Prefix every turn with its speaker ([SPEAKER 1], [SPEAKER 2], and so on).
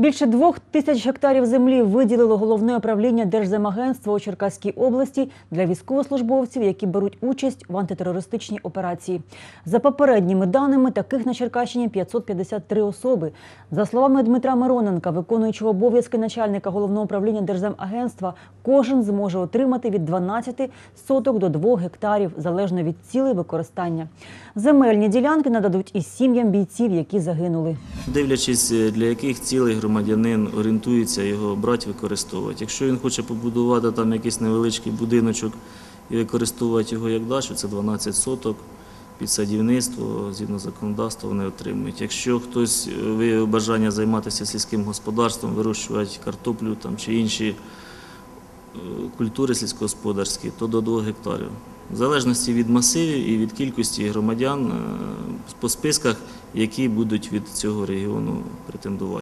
[SPEAKER 1] Більше двох тисяч гектарів землі виділило головне управління Держземагентства у Черкаській області для військовослужбовців, які беруть участь в антитерористичній операції. За попередніми даними, таких на Черкащині 553 особи. За словами Дмитра Мироненка, виконуючого обов'язки начальника головного управління Держземагентства, кожен зможе отримати від 12 соток до 2 гектарів залежно від цілей використання. Земельні ділянки нададуть і сім'ям бійців, які загинули.
[SPEAKER 2] Дивлячись, е, для яких цілей громадянин орієнтується його брати, використовувати. Якщо він хоче побудувати там якийсь невеличкий будиночок і використовувати його як дачу, це 12 соток під садівництво, згідно законодавства, вони отримують. Якщо хтось е, виявив бажання займатися сільським господарством, вирощувати картоплю там, чи інші культури сільськогосподарські, то до 2 гектарів. В залежності від масивів і від кількості громадян е, по списках, які будуть від цього регіону претендувати.